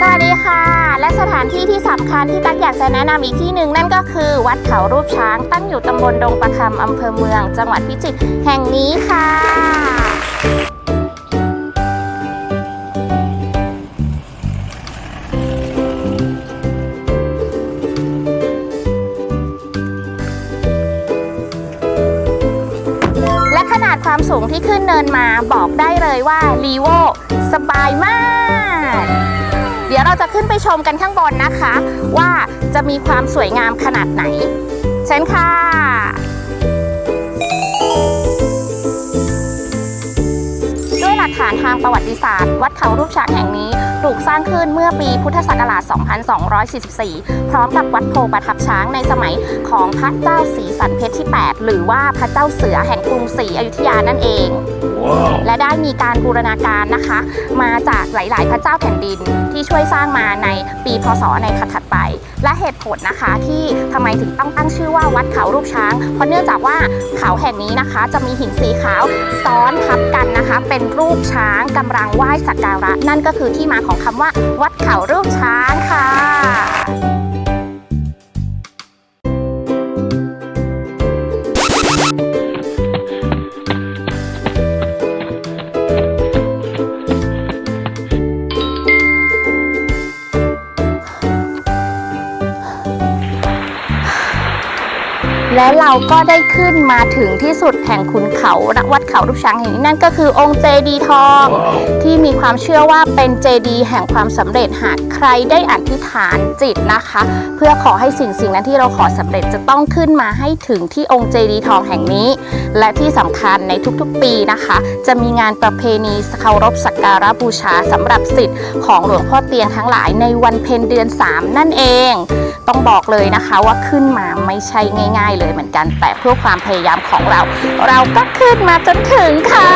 สวัสดีค่ะ และสถานที่ที่สำคัญที่ตักอยากจะแนะนำอีกที่หนึ่งนั่นก็คือวัดเขารูปช้างตั้งอยู่ตำบลดงประคำอำเภอเมือง จังหวัดพิจิตรแห่งนี้ค่ะ ขนาดความสูงที่ขึ้นเนินมาบอกได้เลยว่าลีโวสบายมาก เดี๋ยวเราจะขึ้นไปชมกันข้างบนนะคะ ว่าจะมีความสวยงามขนาดไหน เชิญค่ะานทางประวัติศาสตร์ วัดเขารูปช้างแห่งนี้ถูกสร้างขึ้นเมื่อปีพุทธศักราช 2244 พร้อมกับวัดโพประทับช้างในสมัยของพระเจ้าศรีสันเพชรที่ 8 หรือว่าพระเจ้าเสือแห่งกรุงศรีอยุธยานั่นเอง และได้มีการบูรณาการนะคะ มาจากหลาย ๆ พระเจ้าแผ่นดินที่ช่วยสร้างมาในปีพศในถัดๆไป และเหตุผลนะคะที่ทำไมถึงต้องตั้งชื่อว่าวัดเขารูปช้าง เพราะเนื่องจากว่าเขาแห่งนี้นะคะ จะมีหินสีขาวซ้อนทับกันนะคะ เป็นรูปช้างกำลังไหว้สักการะ นั่นก็คือที่มาของคำว่า วัดเขารูปช้างค่ะ และเราก็ได้ขึ้นมาถึงที่สุดแห่งขุนเขาวัดเขารูปช้างแห่งนี้นั่นก็คือองค์เจดีย์ทอง ที่มีความเชื่อว่าเป็นเจดีย์แห่งความสำเร็จหากใครได้อธิษฐานจิตนะคะ เพื่อขอให้สิ่งสิ่งนั้นที่เราขอสำเร็จจะต้องขึ้นมาให้ถึงที่องค์เจดีย์ทองแห่งนี้ และที่สำคัญในทุกๆปีนะคะ จะมีงานประเพณีเคารพสักการะบูชาสำหรับสิทธิ์ของหลวงพ่อเตียงทั้งหลายในวันเพ็ญเดือน 3 นั่นเอง ต้องบอกเลยนะคะว่าขึ้นมาไม่ใช่ง่าย ๆ เลยเหมือนกัน แต่เพื่อความพยายามของเรา เราก็ขึ้นมาจนถึงค่ะ